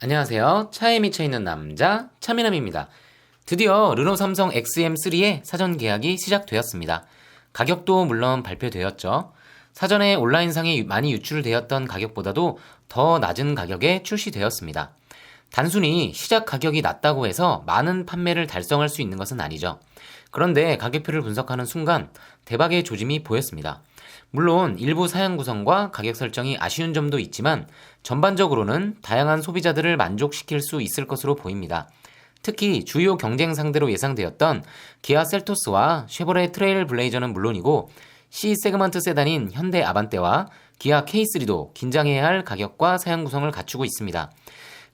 안녕하세요. 차에 미쳐있는 남자 차미남입니다. 드디어 르노 삼성 XM3의 사전 계약이 시작되었습니다. 가격도 물론 발표되었죠. 사전에 온라인상에 많이 유출되었던 가격보다도 더 낮은 가격에 출시되었습니다. 단순히 시작 가격이 낮다고 해서 많은 판매를 달성할 수 있는 것은 아니죠. 그런데 가격표를 분석하는 순간 대박의 조짐이 보였습니다. 물론 일부 사양 구성과 가격 설정이 아쉬운 점도 있지만 전반적으로는 다양한 소비자들을 만족시킬 수 있을 것으로 보입니다. 특히 주요 경쟁 상대로 예상되었던 기아 셀토스와 쉐보레 트레일 블레이저는 물론이고 C 세그먼트 세단인 현대 아반떼와 기아 K3도 긴장해야 할 가격과 사양 구성을 갖추고 있습니다.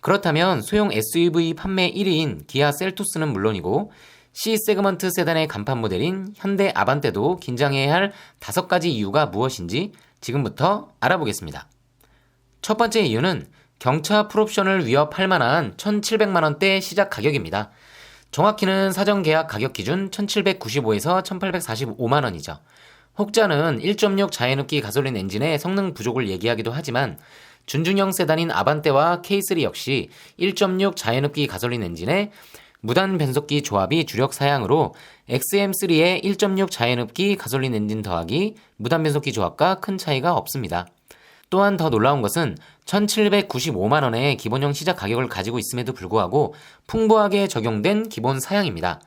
그렇다면 소형 SUV 판매 1위인 기아 셀토스는 물론이고 C 세그먼트 세단의 간판 모델인 현대 아반떼도 긴장해야 할 다섯 가지 이유가 무엇인지 지금부터 알아보겠습니다. 첫 번째 이유는 경차 풀옵션을 위협할 만한 1,700만원대 시작 가격입니다. 정확히는 사전 계약 가격 기준 1,795에서 1,845만원이죠. 혹자는 1.6 자연흡기 가솔린 엔진의 성능 부족을 얘기하기도 하지만 준중형 세단인 아반떼와 K3 역시 1.6 자연흡기 가솔린 엔진에 무단 변속기 조합이 주력 사양으로 XM3의 1.6 자연흡기 가솔린 엔진 더하기 무단 변속기 조합과 큰 차이가 없습니다. 또한 더 놀라운 것은 1,795만원의 기본형 시작 가격을 가지고 있음에도 불구하고 풍부하게 적용된 기본 사양입니다.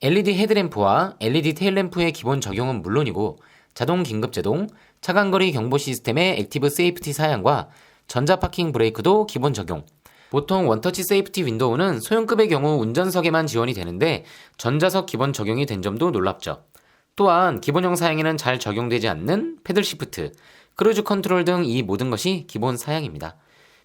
LED 헤드램프와 LED 테일램프의 기본 적용은 물론이고 자동 긴급 제동, 차간거리 경보 시스템의 액티브 세이프티 사양과 전자 파킹 브레이크도 기본 적용. 보통 원터치 세이프티 윈도우는 소형급의 경우 운전석에만 지원이 되는데 전자석 기본 적용이 된 점도 놀랍죠. 또한 기본형 사양에는 잘 적용되지 않는 패들 시프트, 크루즈 컨트롤 등 이 모든 것이 기본 사양입니다.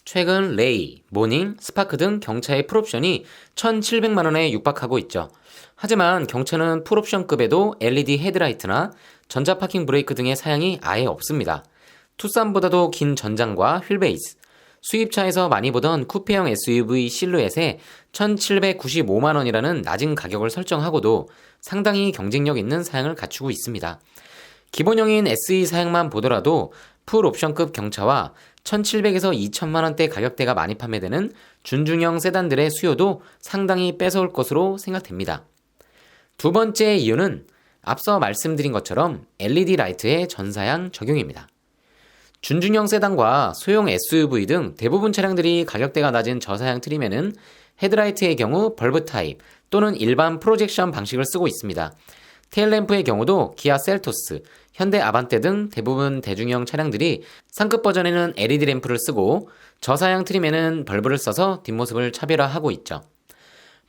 최근 레이, 모닝, 스파크 등 경차의 풀옵션이 1,700만원에 육박하고 있죠. 하지만 경차는 풀옵션급에도 LED 헤드라이트나 전자파킹 브레이크 등의 사양이 아예 없습니다. 투싼보다도 긴 전장과 휠베이스, 수입차에서 많이 보던 쿠페형 SUV 실루엣에 1,795만원이라는 낮은 가격을 설정하고도 상당히 경쟁력 있는 사양을 갖추고 있습니다. 기본형인 SE 사양만 보더라도 풀 옵션급 경차와 1,700에서 2,000만원대 가격대가 많이 판매되는 준중형 세단들의 수요도 상당히 뺏어올 것으로 생각됩니다. 두 번째 이유는 앞서 말씀드린 것처럼 LED 라이트의 전사양 적용입니다. 준중형 세단과 소형 SUV 등 대부분 차량들이 가격대가 낮은 저사양 트림에는 헤드라이트의 경우 벌브 타입 또는 일반 프로젝션 방식을 쓰고 있습니다. 테일램프의 경우도 기아 셀토스, 현대 아반떼 등 대부분 대중형 차량들이 상급 버전에는 LED 램프를 쓰고 저사양 트림에는 벌브를 써서 뒷모습을 차별화하고 있죠.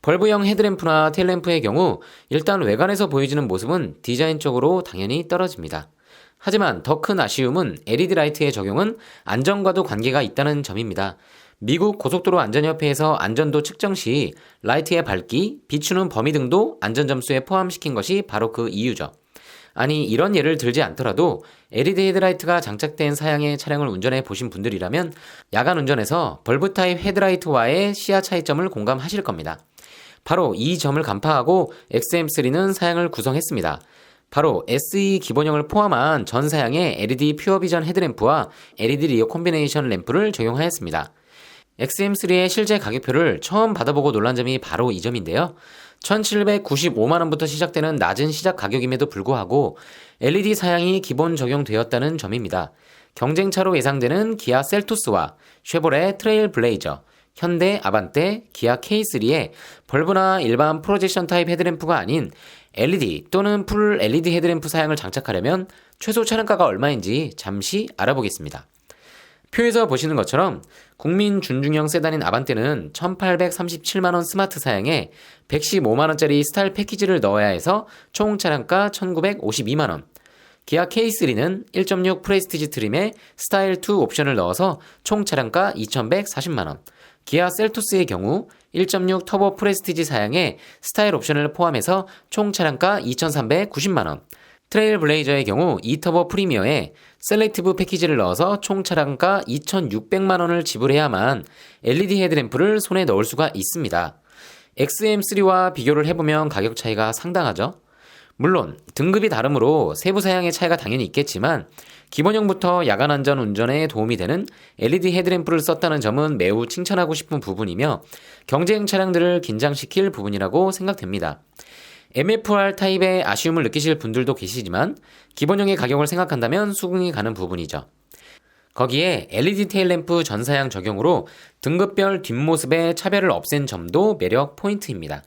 벌브형 헤드램프나 테일램프의 경우 일단 외관에서 보여지는 모습은 디자인적으로 당연히 떨어집니다. 하지만 더 큰 아쉬움은 LED 라이트의 적용은 안전과도 관계가 있다는 점입니다. 미국 고속도로 안전협회에서 안전도 측정 시 라이트의 밝기, 비추는 범위 등도 안전점수에 포함시킨 것이 바로 그 이유죠. 아니, 이런 예를 들지 않더라도 LED 헤드라이트가 장착된 사양의 차량을 운전해 보신 분들이라면 야간 운전에서 벌브 타입 헤드라이트와의 시야 차이점을 공감하실 겁니다. 바로 이 점을 간파하고 XM3는 사양을 구성했습니다. 바로 SE 기본형을 포함한 전 사양의 LED 퓨어 비전 헤드램프와 LED 리어 콤비네이션 램프를 적용하였습니다. XM3의 실제 가격표를 처음 받아보고 놀란 점이 바로 이 점인데요. 1795만원부터 시작되는 낮은 시작 가격임에도 불구하고 LED 사양이 기본 적용되었다는 점입니다. 경쟁차로 예상되는 기아 셀토스와 쉐보레 트레일 블레이저, 현대 아반떼, 기아 K3에 벌브나 일반 프로젝션 타입 헤드램프가 아닌 LED 또는 풀 LED 헤드램프 사양을 장착하려면 최소 차량가가 얼마인지 잠시 알아보겠습니다. 표에서 보시는 것처럼 국민 준중형 세단인 아반떼는 1837만원 스마트 사양에 115만원짜리 스타일 패키지를 넣어야 해서 총 차량가 1952만원. 기아 K3는 1.6 프레스티지 트림에 스타일 2 옵션을 넣어서 총 차량가 2140만원. 기아 셀토스의 경우 1.6 터보 프레스티지 사양에 스타일 옵션을 포함해서 총 차량가 2,390만원. 트레일 블레이저의 경우 2터보 프리미어에 셀렉티브 패키지를 넣어서 총 차량가 2,600만원을 지불해야만 LED 헤드램프를 손에 넣을 수가 있습니다. XM3와 비교를 해보면 가격 차이가 상당하죠? 물론 등급이 다르므로 세부 사양의 차이가 당연히 있겠지만 기본형부터 야간 안전 운전에 도움이 되는 LED 헤드램프를 썼다는 점은 매우 칭찬하고 싶은 부분이며 경쟁 차량들을 긴장시킬 부분이라고 생각됩니다. MFR 타입의 아쉬움을 느끼실 분들도 계시지만 기본형의 가격을 생각한다면 수긍이 가는 부분이죠. 거기에 LED 테일램프 전사양 적용으로 등급별 뒷모습의 차별을 없앤 점도 매력 포인트입니다.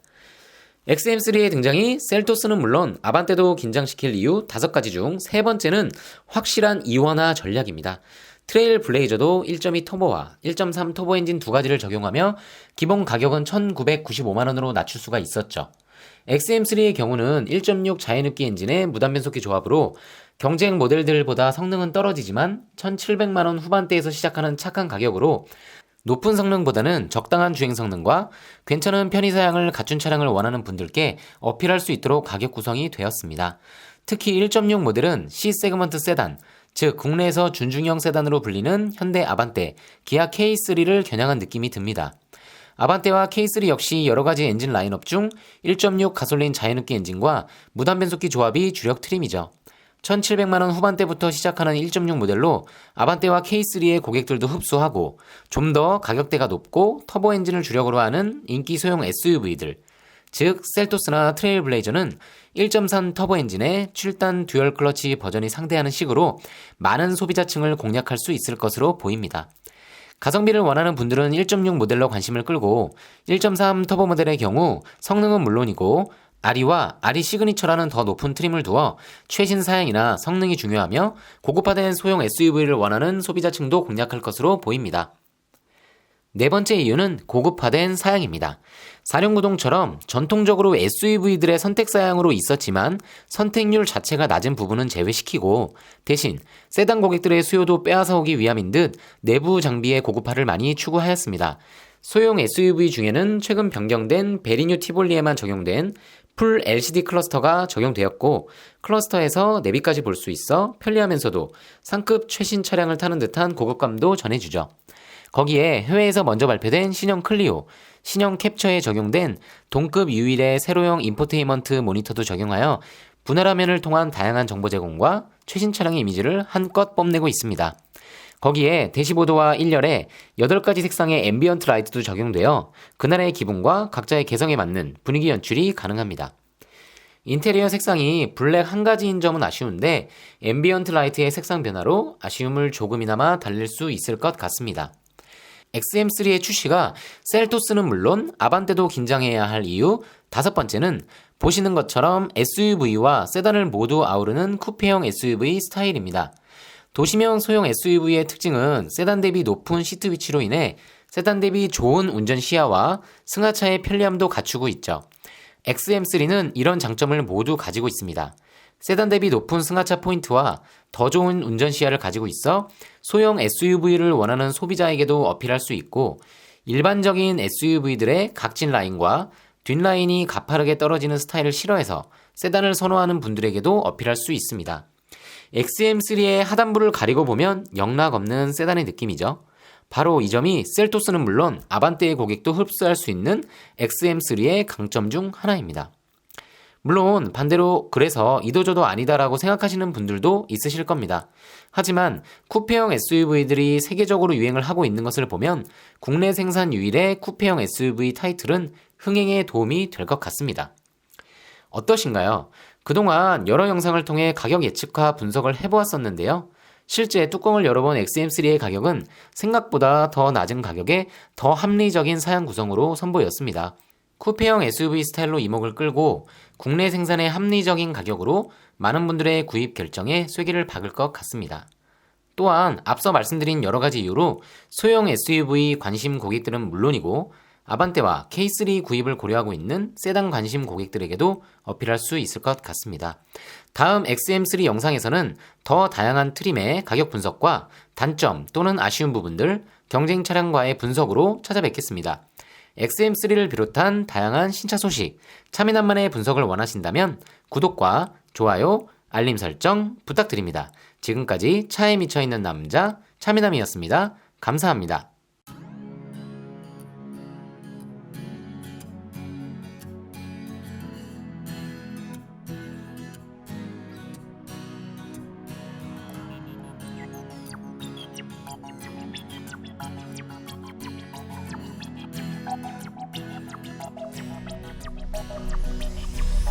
XM3의 등장이 셀토스는 물론 아반떼도 긴장시킬 이유 다섯 가지 중 세 번째는 확실한 이원화 전략입니다. 트레일 블레이저도 1.2 터보와 1.3 터보 엔진 두 가지를 적용하며 기본 가격은 1995만원으로 낮출 수가 있었죠. XM3의 경우는 1.6 자연흡기 엔진의 무단 변속기 조합으로 경쟁 모델들보다 성능은 떨어지지만 1,700만원 후반대에서 시작하는 착한 가격으로 높은 성능보다는 적당한 주행 성능과 괜찮은 편의 사양을 갖춘 차량을 원하는 분들께 어필할 수 있도록 가격 구성이 되었습니다. 특히 1.6 모델은 C 세그먼트 세단, 즉 국내에서 준중형 세단으로 불리는 현대 아반떼, 기아 K3를 겨냥한 느낌이 듭니다. 아반떼와 K3 역시 여러 가지 엔진 라인업 중 1.6 가솔린 자연흡기 엔진과 무단 변속기 조합이 주력 트림이죠. 1700만원 후반대부터 시작하는 1.6 모델로 아반떼와 K3의 고객들도 흡수하고 좀 더 가격대가 높고 터보 엔진을 주력으로 하는 인기 소형 SUV들, 즉 셀토스나 트레일블레이저는 1.3 터보 엔진의 7단 듀얼 클러치 버전이 상대하는 식으로 많은 소비자층을 공략할 수 있을 것으로 보입니다. 가성비를 원하는 분들은 1.6 모델로 관심을 끌고 1.3 터보 모델의 경우 성능은 물론이고 아리와 아리 시그니처라는 더 높은 트림을 두어 최신 사양이나 성능이 중요하며 고급화된 소형 SUV를 원하는 소비자층도 공략할 것으로 보입니다. 네 번째 이유는 고급화된 사양입니다. 사륜구동처럼 전통적으로 SUV들의 선택 사양으로 있었지만 선택률 자체가 낮은 부분은 제외시키고 대신 세단 고객들의 수요도 빼앗아 오기 위함인 듯 내부 장비의 고급화를 많이 추구하였습니다. 소형 SUV 중에는 최근 변경된 베리뉴 티볼리에만 적용된 풀 LCD 클러스터가 적용되었고 클러스터에서 내비까지 볼 수 있어 편리하면서도 상급 최신 차량을 타는 듯한 고급감도 전해주죠. 거기에 해외에서 먼저 발표된 신형 클리오, 신형 캡처에 적용된 동급 유일의 세로형 인포테인먼트 모니터도 적용하여 분할 화면을 통한 다양한 정보 제공과 최신 차량의 이미지를 한껏 뽐내고 있습니다. 거기에 대시보드와 1열에 8가지 색상의 앰비언트 라이트도 적용되어 그날의 기분과 각자의 개성에 맞는 분위기 연출이 가능합니다. 인테리어 색상이 블랙 한 가지인 점은 아쉬운데 앰비언트 라이트의 색상 변화로 아쉬움을 조금이나마 달랠 수 있을 것 같습니다. XM3의 출시가 셀토스는 물론 아반떼도 긴장해야 할 이유 다섯 번째는 보시는 것처럼 SUV와 세단을 모두 아우르는 쿠페형 SUV 스타일입니다. 도시명 소형 SUV의 특징은 세단 대비 높은 시트 위치로 인해 세단 대비 좋은 운전 시야와 승하차의 편리함도 갖추고 있죠. XM3는 이런 장점을 모두 가지고 있습니다. 세단 대비 높은 승하차 포인트와 더 좋은 운전 시야를 가지고 있어 소형 SUV를 원하는 소비자에게도 어필할 수 있고 일반적인 SUV들의 각진 라인과 뒷라인이 가파르게 떨어지는 스타일을 싫어해서 세단을 선호하는 분들에게도 어필할 수 있습니다. XM3의 하단부를 가리고 보면 영락 없는 세단의 느낌이죠. 바로 이 점이 셀토스는 물론 아반떼의 고객도 흡수할 수 있는 XM3의 강점 중 하나입니다. 물론 반대로 그래서 이도저도 아니다라고 생각하시는 분들도 있으실 겁니다. 하지만 쿠페형 SUV들이 세계적으로 유행을 하고 있는 것을 보면 국내 생산 유일의 쿠페형 SUV 타이틀은 흥행에 도움이 될 것 같습니다. 어떠신가요? 그동안 여러 영상을 통해 가격 예측과 분석을 해보았었는데요. 실제 뚜껑을 열어본 XM3의 가격은 생각보다 더 낮은 가격에 더 합리적인 사양 구성으로 선보였습니다. 쿠페형 SUV 스타일로 이목을 끌고 국내 생산의 합리적인 가격으로 많은 분들의 구입 결정에 쐐기를 박을 것 같습니다. 또한 앞서 말씀드린 여러 가지 이유로 소형 SUV 관심 고객들은 물론이고 아반떼와 K3 구입을 고려하고 있는 세단 관심 고객들에게도 어필할 수 있을 것 같습니다. 다음 XM3 영상에서는 더 다양한 트림의 가격 분석과 단점 또는 아쉬운 부분들, 경쟁 차량과의 분석으로 찾아뵙겠습니다. XM3를 비롯한 다양한 신차 소식, 차미남만의 분석을 원하신다면 구독과 좋아요, 알림 설정 부탁드립니다. 지금까지 차에 미쳐있는 남자 차미남이었습니다. 감사합니다.